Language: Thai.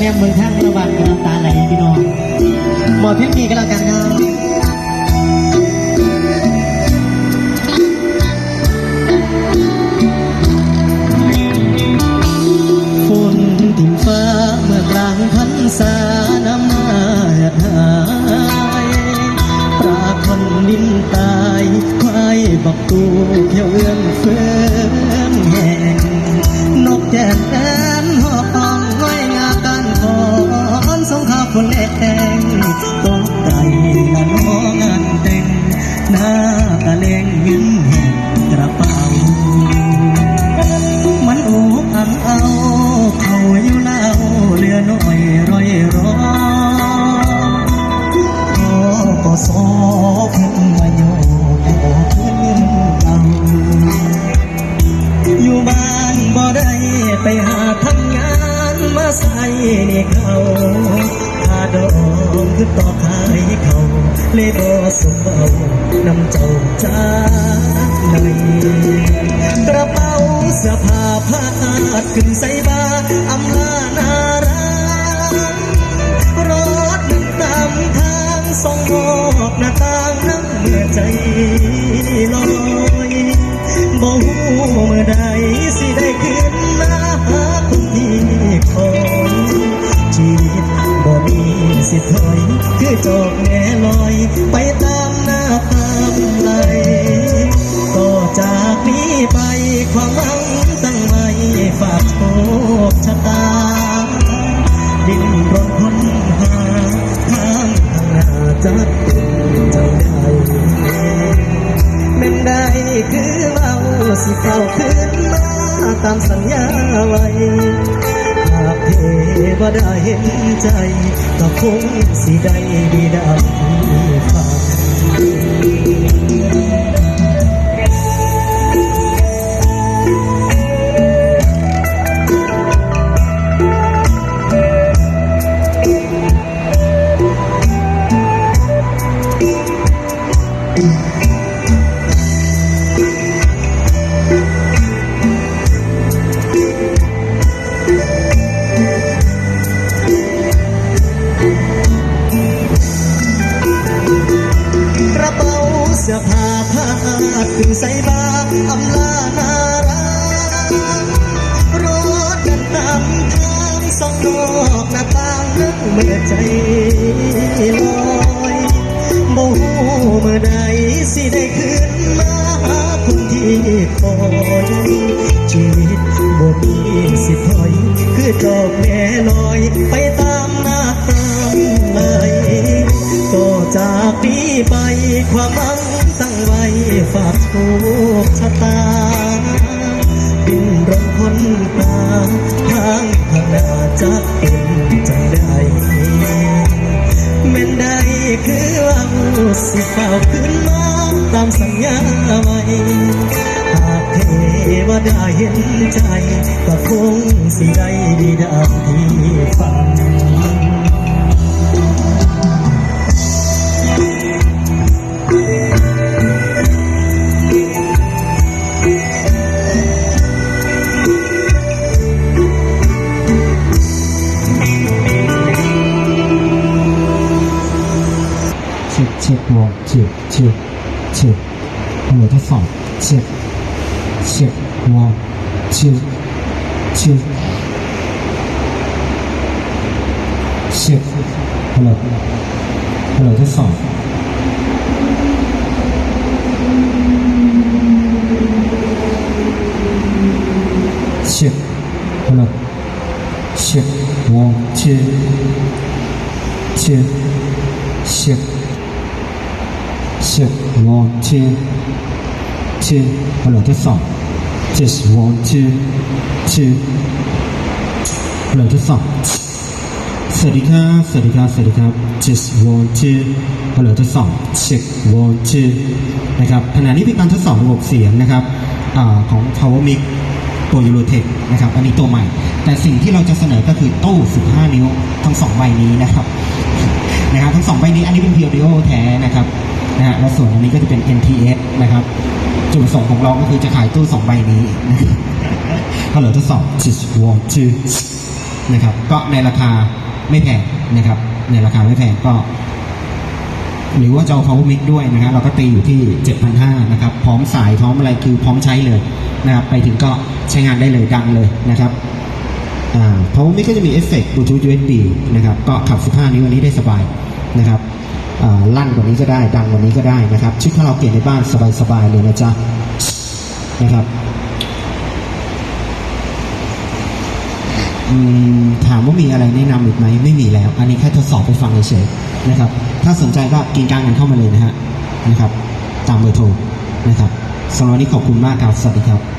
แนมเมืองข้างระหว่างกับน้ำตาไหลพี่น้องหมอเพียงมีก็แล้วกันครับฝนทิ่มฟ้าเมื่อกลางพรรษาน้ำมาหดหายปลาคนดินตายควายบักตูเที่ยวเอื้องเฟือ คนสงข้าวคนแดงต ใส่ในเขาถ้าดองคือต่อขายเขาเลยบ่สมเบานำเจ้าจากในกระเป๋าเสื้อผ้าผ้าดขึ้นใส่บาอำลานารักรถมันตามทางสองมอบหน้าต่างน้ำเมื่อใจลอยบ่ฮู้เมื่อใด จอกแง่ลอย ไปตามหน้าตามไหลต่อจากนี้ไปความหวังตั้งไว้ฝากโชคชะตา ดิ้นรนค้นหาทางข้างหน้าจะเป็นจังใดแม่นได้คือเราสิเฝ้าขึ้นมาตามสัญญาไว้ากเทวดาเห็นใจก็คงสิได้ดีดังที่ฝันก สองนอกหน้าต่างนั้นเมื่อใจลอยบ่ฮู้เมื่อใดสิได้ขึ้นมาหาคนที่คอยชีวิตบ่มีสิถอย คือดอกแม่ลอย ไปตามหน้าตามไหลก็จากนี้ไปความหวังตั้งไว้ฝากโชคชะตาามสัญญาไว้หากเทวดาเห็นใจ ก็คงสิได้ดีดังที่ฝันเช็คเช็ค วงเช็คเช็คเช็คฮัลโหลทดสอบเช็ค two two ฮัลโหลทดสอบ just one two two ฮัลโหลทดสอบสวัสดีครับสวัสดีครับสวัสดีครับ just one two ฮัลโหลทดสอบ check one two นะครับขณะนี้เป็นการทดสอบระบบเสียงนะครับอของ Power Mic ตัว Eurotech นะครับอันนี้ตัวใหม่ แต่สิ่งที่เราจะเสนอก็คือตู้ 15 นิ้วทั้งสองใบนี้นะครับนะครับทั้งสองใบนี้อันนี้เป็น p u r e o แท้นะครับนะฮะแล้วส่วนอันนี้ก็จะเป็น NTS นะครับ จุดประสงค์ของเราก็คือจะขายตู้สองใบนี้นะครับฮัลโหลทดสอบ just one two นะครับ ก็ในราคาไม่แพงนะครับ ในราคาไม่แพงก็ หรือว่าจะเอา power mic ด้วยนะครับเราก็ตีอยู่ที่ 7,500นะครับ พร้อมสายพร้อมอะไรคือพร้อมใช้เลยนะครับ ไปถึงก็ใช้งานได้เลยดังเลยนะครับอ่า power mic ก็จะมีเอฟเฟกต์ Bluetooth USB นะครับ ก็ขับ 15 นิ้วอันนี้ได้สบายนะครับ ลั่นกว่านี้ก็ได้ ดังกว่านี้ก็ได้นะครับชุดคาราโอเกะในบ้านสบายๆเลยนะจ๊ะนะครับถามว่ามีอะไรแนะนำอีกไหมไม่มีแล้ว อันนี้แค่ทดสอบไปฟังเฉยๆนะครับ ถ้าสนใจก็กินกลางกันเข้ามาเลยนะฮะนะครับ ตามเบอร์โทรนะครับสำหรับวันนี้ขอบคุณมากครับ สวัสดีครับ